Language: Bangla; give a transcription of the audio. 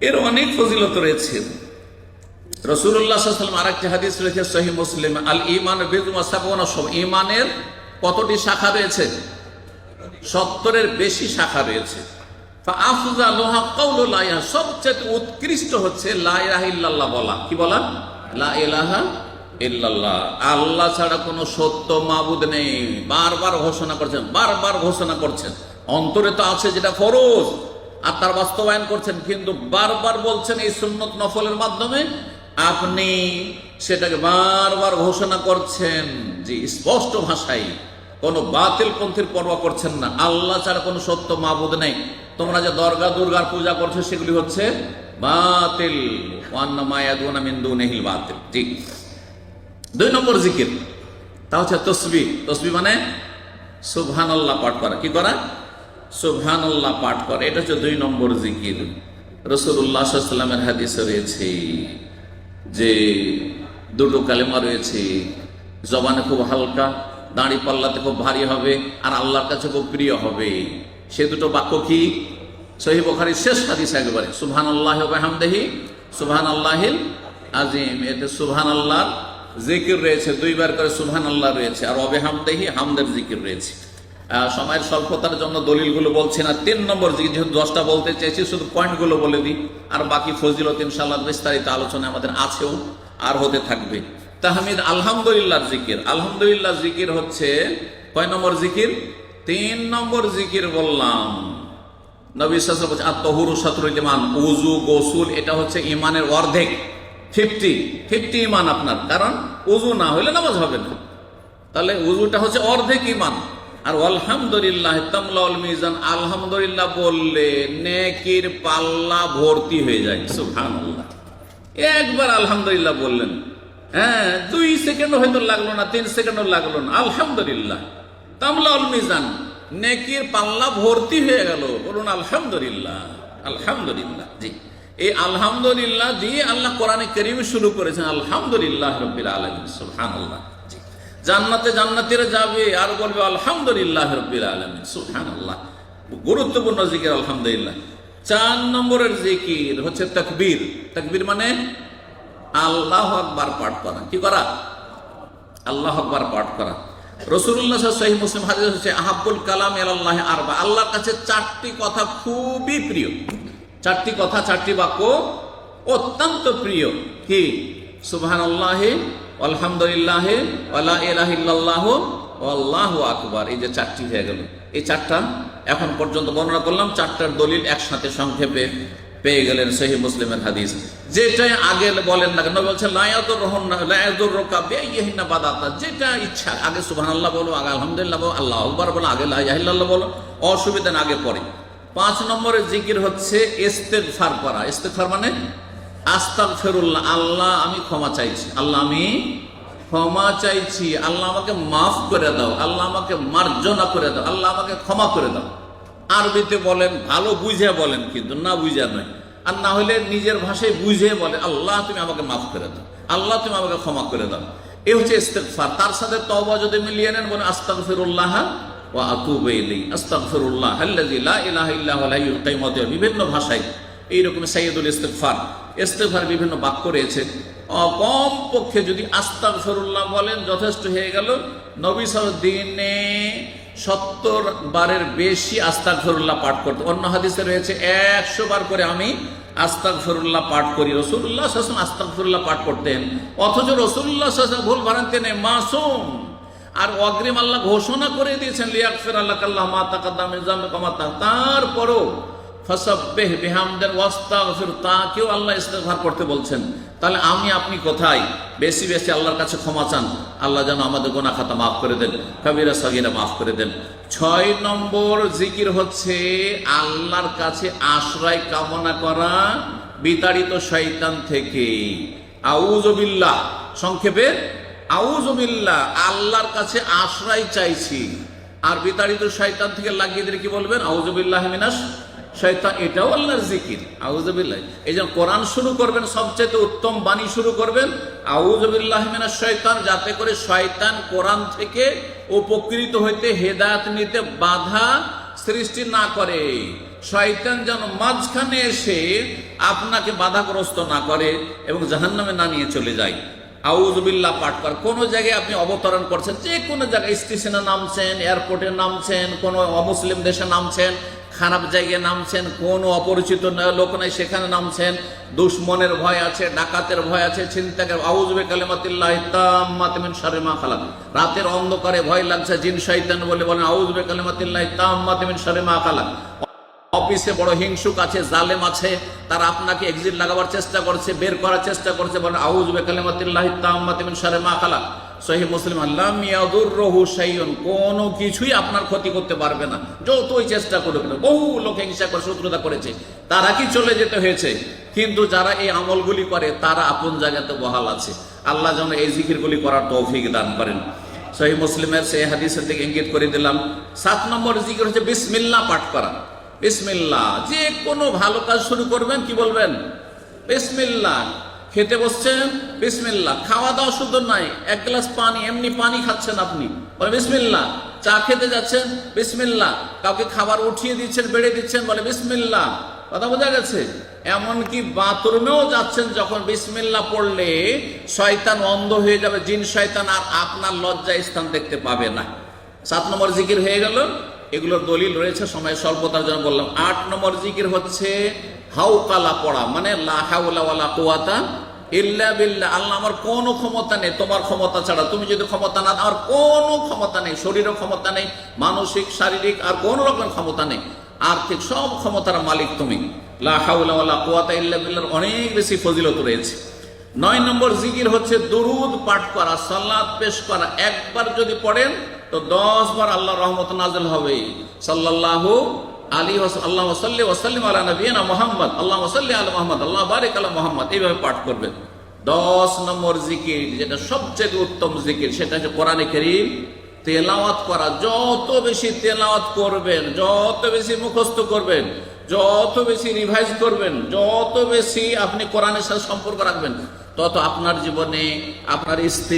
এর অনেক ফজিলত রয়েছে। রসুল্লাহ সাল্লাম আর একটি হাদিস রয়েছে সহি মুসলিম, আল ইমান সব ইমানের কতটি শাখা রয়েছে? সত্তরের বেশি শাখা রয়েছে। আয়া সবচেয়ে উৎকৃষ্ট হচ্ছে বলা। কি বলা? লা ইলাহা ইল্লাল্লাহ। আল্লাহ ছাড়া কোনো সত্য মাবুদ নেই। বারবার ঘোষণা করছেন, বারবার ঘোষণা করছেন। অন্তরে তো আছে যেটা ফরজ। আর তার বাস্তবায়ন করছেন, কিন্তু বারবার বলছেন এই সুন্নত নফলের মাধ্যমে আপনি সেটাকে বারবার ঘোষণা করছেন যে স্পষ্ট ভাষায় কোনো বাতিল পন্থীর পরোয়া করছেন না। আল্লাহ ছাড়া কোনো সত্য মাবুদ নেই। তোমরা যে দরগা, দুর্গার পূজা করছ, সেগুলি হচ্ছে বাতিল। বাতিল। ঠিক দুই নম্বর জিকির, তা হচ্ছে তসবি। তসবি মানে সুবহানাল্লাহ পাঠ করা। কি করা? সুবহানাল্লাহ পাঠ করা। এটা হচ্ছে দুই নম্বর জিকির। রসুল্লাহ সাল্লামের হাদিসে রয়েছে যে দুটো কালেমা রয়েছে, জবানে খুব হালকা, দাঁড়ি পাল্লাতে খুব ভারী হবে, আর আল্লাহর কাছে খুব প্রিয় হবে। সে দুটো বাক্য কি? সহি বখারির শেষ হাদিস একবারে সুবহান আল্লাহ হামদেহি সুবহান আল্লাহিল আজিম এতে সুবহান আল্লাহর জিকির রয়েছে, দুইবার করে সুবহান আল্লাহ রয়েছে, আর অবে হামদেহি হামদের জিকির রয়েছে। সময়ের স্বল্পতার জন্য দলিলগুলো বলছি না। তিন নম্বর যেহেতু দশটা বলতে চাইছি শুধু পয়েন্টগুলো বলে দিই। আর বাকি ফজিলত ইনশাল্লাহ বিস্তারিত আলোচনা আমাদের আছেও আর হতে থাকবে। তাহমিদ, আলহামদুলিল্লাহ জিকির। আলহামদুলিল্লাহ জিকির হচ্ছে কয় নম্বর জিকির? তিন নম্বর জিকির বললাম উজু গোসুল, এটা হচ্ছে ইমানের অর্ধেক। ফিফটি ফিফটি ইমান আপনার। কারণ উজু না হইলে নামাজ হবে না। তাহলে উজুটা হচ্ছে অর্ধেক ইমান আর আলহামদুলিল্লাহ মিজান, আলহামদুলিল্লাহ বললে নেকির পাল্লা ভর্তি হয়ে যায়, সুবহানাল্লাহ। একবার আলহামদুলিল্লাহ বললেন হ্যাঁ দুই সেকেন্ড হয়তো লাগল না, তিন সেকেন্ডও লাগল না, আলহামদুলিল্লাহ। তামলাউল মিজান, নেকির পাল্লা ভর্তি হয়ে গেল, বলুন আলহামদুলিল্লাহ আলহামদুলিল্লাহ, জি। এই আলহামদুলিল্লাহ দিয়ে আল্লাহ কোরআনে করিম শুরু করেছেন, আলহামদুলিল্লাহ রব্বিল আলামিন, সুবহানাল্লাহ। জান্নাতে জান্নাতিরা যাবে আর বলবে, আলহামদুলিল্লাহ রব্বিল আলামিন। সুবহানাল্লাহ। গুরুত্বপূর্ণ জিকির, আলহামদুলিল্লাহ। চার নম্বরের জিকির হচ্ছে তাকবীর। তাকবীর মানে আল্লাহ আকবার পাঠ করা। কি করা? আল্লাহ আকবার পাঠ করা। রসুল্লাহ মুসলিম আহাবুল কালাম আল্লাহ আল্লাহর কাছে চারটি কথা খুবই প্রিয়। চারটি কথা, চারটি বাক্য অত্যন্ত প্রিয়। আল্লাহ আলহামদুলিল্লাহ আল্লাহ ইলাহিল্লাহ আল্লাহ আকবার। এই যে চারটি হয়ে গেল। এই চারটা এখন পর্যন্ত বর্ণনা করলাম, চারটার দলিল একসাথে সংক্ষেপে পেয়ে গেলেন সহি মুসলিমের হাদিস। যেটাই আগে বলেন না কেন বলছে লায়াদুর রহন লায়াদুর রোকা বেইহিনা বাদাতা যেটা ইচ্ছা, আগে সুবহানাল্লাহ বলো, আগে আলহামদুলিল্লাহ বলো, আল্লাহ আকবার বলো, আগে লা ইলাহা ইল্লাল্লাহ বলো, অসুবিধা আগে পরে পাঁচ নম্বরের জিকির হচ্ছে ইস্তেগফার করা। ইস্তেগফার মানে আস্তাগফিরুল্লাহ আল্লাহ, আমি ক্ষমা চাইছি। আল্লাহ, আমি ক্ষমা চাইছি। আল্লাহ আমাকে মাফ করে দাও। আল্লাহ আমাকে মার্জনা করে দাও। আল্লাহ আমাকে ক্ষমা করে দাও। আরবিতে বলেন, ভালো বুঝে বলেন কিন্তু না বুঝে নয়। আর না হলে নিজের ভাষায় বুঝে বলে, আল্লাহ, তুমি আমাকে মাফ করে দাও। আল্লাহ, তুমি আমাকে ক্ষমা করে দাও। এ হচ্ছে ইস্তেগফার। তার সাথে তবা যদি মিলিয়ে নেন বলে আতুবু আল্লাযী লা ইলাহা ইল্লা হুয়াল হাইয়ুল বিভিন্ন ভাষায় এইরকম সাইয়্যিদুল ইস্তেগফার। ইস্তেগফার বিভিন্ন বাক্য রয়েছে। কম পক্ষে যদি আস্তাগফিরুল্লাহ বলেন, যথেষ্ট হয়ে গেল। নবী সাল দিনে সত্তর বারের বেশি আস্তাক ফরুল্লাহ পাঠ করতে। অন্য হাদিসে রয়েছে, একশো বার করে আমি আস্তাক ফরুল্লাহ পাঠ করি। রসুল্লাহ শাসন আস্তাক ফরুল্লাহ পাঠ করতেন। অথচ রসুল্লাহ শাসন ভুল ভারান্তে নেই মাসুম। আর অগ্রিম আল্লাহ ঘোষণা করে দিয়েছেন লিয়াক ফের আল্লাহ কাল্লাহ মা তাকাদ্দাম ইজাম কমাতা তারপরও তাকেও আল্লাহ ইস্তেগফার করতে বলছেন। তাহলে আমি, আপনি কোথায়? বেশি বেশি আল্লাহর কাছে ক্ষমা চান। আল্লাহ যেন আমাদের গোনা খাতা মাফ করে দেন, কবিরা সগিরা মাফ করে দেন। ছয় নম্বর জিকির হচ্ছে আল্লাহর কাছে আশ্রয় কামনা করা বিতাড়িত শয়তান থেকে। আউজবিল্লাহ সংক্ষেপে আউজবিল্লাহ আল্লাহর কাছে আশ্রয় চাইছি। আর বিতাড়িত শয়তান থেকে লাগিয়ে দিলে কি বলবেন? আউজবিল্লাহ মিনাস শয়তান এটাও আল্লাহর জিকির আউজবিল্লাহ এই যে কোরআন শুরু করবেন সবচেয়ে উত্তম বাণী শুরু করবেন আউজবিল্লাহ মিনাস শয়তান যাতে করে শয়তান কোরআন থেকে উপকৃত হইতে হেদায়ত নিতে বাধা সৃষ্টি না করে। শয়তান যেন মাঝখানে এসে আপনাকে বাধাগ্রস্ত না করে এবং জাহান্নামে না নিয়ে চলে যায়। আউজবিল্লাহ পাঠ কর কোন জায়গায় আপনি অবতরণ করছেন যে কোনো জায়গায়, স্টেশনে নামছেন, এয়ারপোর্টে নামছেন, কোনো অমুসলিম দেশে নামছেন খারাপ জায়গায় নামছেন, কোন অপরিচিত লোক নাই, সেখানে নামছেন। দুশ্মনের ভয় আছে, ডাকাতের ভয় আছে চিন্তাকে আউজবে কালেমাতিল্লাহ তাম্মাতিমিন শারিমা খালাক। রাতের অন্ধকারে ভয় লাগছে, জিন শয়তান বলে বলেন আউজবে কালেমাতিল্লাহ তাম্মাতিমিন শারিমা খালাক। অফিসে বড় হিংসুক আছে, জালেম আছে, তারা আপনাকে এক্সিট লাগাবার চেষ্টা করছে, বের করার চেষ্টা করছে, বলেন আউজ বেকালিমাতিল্লাহ সহি মুসলিম আল্লাহ মিয়াদুর রহু কোনো কিছুই আপনার ক্ষতি করতে পারবে না। যতই চেষ্টা না বহু লোক হিংসা করে, শত্রুতা করেছে। তারা কি চলে যেতে হয়েছে? কিন্তু যারা এই আমলগুলি করে, তারা আপন জায়গাতে বহাল আছে। আল্লাহ যেন এই জিকিরগুলি করার তৌফিক দান করেন। সহি মুসলিমের সেই হাদিসের দিকে ইঙ্গিত করে দিলাম, সাত নম্বর জিকির হচ্ছে বিসমিল্লাহ পাঠ করা। বিসমিল্লাহ যে কোনো ভালো কাজ শুরু করবেন, কি বলবেন? বিসমিল্লাহ খেতে বসছেন বিসমিল্লাহ খাওয়া দাওয়া শুধু নাই, এক গ্লাস পানি, এমনি পানি খাচ্ছেন আপনি। বলে বিসমিল্লাহ চা খেতে যাচ্ছেন বিসমিল্লাহ কাউকে খাবার উঠিয়ে দিচ্ছেন, বেড়ে দিচ্ছেন, বলে বিসমিল্লাহ কথা বোঝা গেছে? এমনকি বাথরুমেও যাচ্ছেন, যখন বিসমিল্লাহ পড়লে শয়তান অন্ধ হয়ে যাবে, জিন শয়তান আর আপনার লজ্জা স্থান দেখতে পাবে না। সাত নম্বর জিকির হয়ে গেল। এগুলোর দলিল রয়েছে, সময় স্বল্পতার জন্য বললাম। আট নম্বর জিকির হচ্ছে হাউকালা পড়া মানে লা হাওলা ওয়ালা কুওয়াতা ইল্লা বিল্লাহ। আল্লাহ আমার কোনো ক্ষমতা নেই, তোমার ক্ষমতা ছাড়া। তুমি যদি ক্ষমতা না, আমার কোনো ক্ষমতা নেই শরীরের ক্ষমতা নেই, মানসিক, শারীরিক, আর কোন রকম ক্ষমতা নেই। আর্থিক সব ক্ষমতার মালিক তুমি। লা হাওলা ওয়ালা ইল্লা বিল্লাহর অনেক বেশি ফজিলত রয়েছে। নয় নম্বর জিকির হচ্ছে, দরুদ পাঠ করা সাল্লাত পেশ করা। একবার যদি পড়েন তো দশ বার আল্লাহ রহমত নাজল হবে। সাল্লাল্লাহু আলী আল্লাহ ওসাল্লি ওসাল্লিম আলা নবীনা মোহাম্মদ। আল্লাহ ওসাল্লি আলা মোহাম্মদ, আল্লাহ বারিক আলা মোহাম্মদ। এইভাবে পাঠ করবেন। দশ নম্বর জিকির, যেটা সবচেয়ে উত্তম জিকির, সেটা হচ্ছে কোরআনে করিম। তেলাওয়াত করা, যত বেশি তেলাওয়াত করবেন, যত বেশি মুখস্থ করবেন, যত বেশি রিভাইজ করবেন, যত বেশি আপনি কোরআনের সাথে সম্পর্ক রাখবেন, তত আপনার জীবনে, আপনার স্ত্রী